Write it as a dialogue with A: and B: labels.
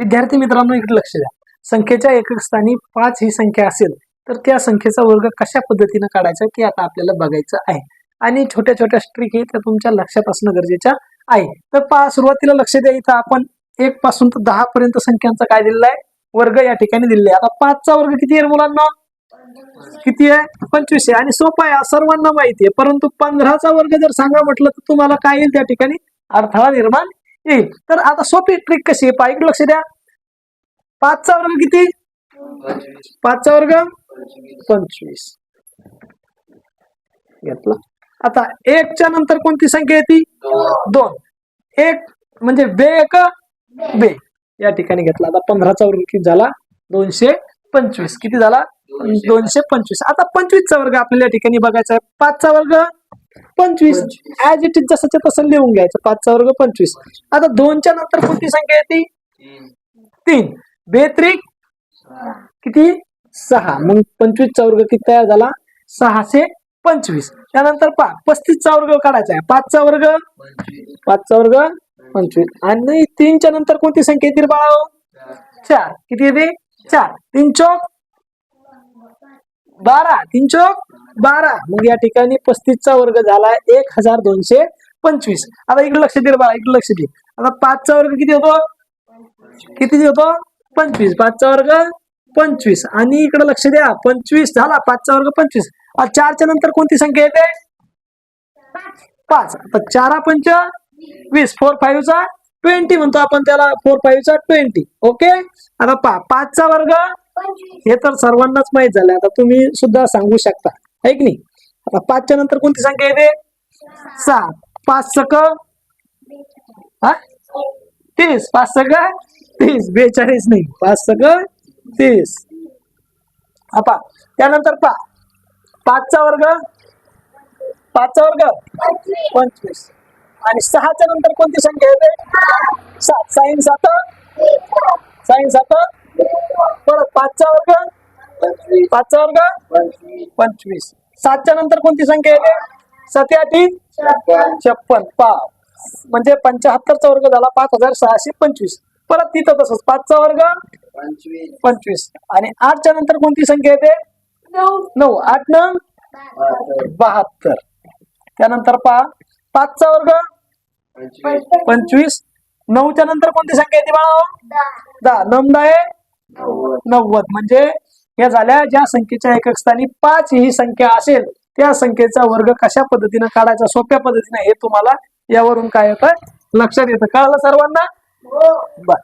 A: विद्यार्थी मित्रांनो इकडे लक्ष द्या. संख्येच्या एकक स्थानी पाच ही संख्या असेल तर त्या संख्येचा वर्ग कशा पद्धतीने काढायचा ते आता आपल्याला बघायचं आहे. आणि छोट्या छोट्या स्ट्रिक हे त्या तुमच्या लक्षात असणं गरजेचं आहे. तर पा सुरुवातीला लक्ष द्या. इथं आपण एक पासून तर दहा पर्यंत संख्यांचा काय दिलेला आहे? वर्ग या ठिकाणी दिलेला आहे. आता पाचचा वर्ग किती आहे मुलांना? किती आहे? पंचवीस आहे. आणि सोपा आहे सर्वांना माहिती आहे. परंतु पंधराचा वर्ग जर सांगा म्हटलं तर तुम्हाला काय येईल त्या ठिकाणी? अडथळा निर्माण येईल तर आता सोपी ट्रिक कशी आहे? पहा लक्ष द्या. पाचचा वर्ग किती? पाचचा वर्ग पंचवीस. घेतला. आता एकच्या नंतर कोणती संख्या येते? दोन. एक म्हणजे बे एक बे. या ठिकाणी घेतला. आता पंधराचा वर्ग किती झाला? दोनशे पंचवीस. किती झाला? दोनशे पंचवीस. आता पंचवीसचा वर्ग आपल्याला या ठिकाणी बघायचा आहे. पाचचा वर्ग पंचवीस. ऍज इट इज जसंच्या तसं लिहून घ्यायचं. पाचचा वर्ग पंचवीस. आता दोनच्या नंतर कोणती संख्या येते? तीन. बेत्रिक किती? सहा. मग पंचवीसचा वर्ग किती तयार झाला? सहाशे पंचवीस. त्यानंतर पा पस्तीसचा वर्ग काढायचा आहे. पाचचा वर्ग? पाचचा वर्ग? पंचवीस. आणि तीनच्या नंतर कोणती संख्या येतील बाळा चार. किती येते? चार. तीन चौक? बारा. तीन चौक? बारा. मग या ठिकाणी पस्तीसचा वर्ग झाला एक हजार दोनशे पंचवीस. आता इकडे लक्ष दे बाळा इकडे लक्ष दे. आता पाचचा वर्ग किती होतो? किती होतो? पंचवीस. पाचचा वर्ग पंचवीस. आणि इकडे लक्ष द्या पंचवीस झाला पाचचा वर्ग पंचवीस. आता चारच्या नंतर कोणती संख्या येते? पाच. आता चारा पंच वीस. फोर फाईव्हचा ट्वेंटी म्हणतो आपण त्याला. फोर फाईव्हचा ट्वेंटी ओके आता पा पाचचा वर्ग हे तर सर्वांनाच माहीत झालं आता तुम्ही सुद्धा सांगू शकता. आहे की नाही? आता पाचच्या नंतर कोणती संख्या येते? सहा. पाच सक हा? तीस. पाच सक तीस. बेचाळीस नाही. पाच सक तीस. हा त्यानंतर पा. पाचचा वर्ग पाचचा वर्ग पंचवीस. आणि सहाच्या नंतर कोणती संख्या येते? सात. साईन सात. साईन सात. परत पाचचा वर्ग पाचचा वर्ग पंचवीस. सातच्या नंतर कोणती संख्या येते? सते आठी छप्पन. पा म्हणजे पंच्याहत्तरचा वर्ग झाला पाच हजार सहाशे पंचवीस. परत तिथं तसंच पाचचा वर्ग पंचवीस. आणि आठच्या नंतर कोणती संख्या येते? नऊ. आठ नऊ बहात्तर. त्यानंतर पहा. पाचचा वर्ग
B: पंचवीस.
A: पंचवीस. नऊच्या नंतर कोणती संख्या येते बाळा दहा. नमदा आहे? नव्वद. म्हणजे या झाल्या. ज्या संख्येच्या एकक स्थानी पाच ही संख्या असेल त्या संख्येचा वर्ग कशा पद्धतीने काढायचा सोप्या पद्धतीने हे तुम्हाला यावरून काय येतं लक्षात येतं. कळालं सर्वांना? बर.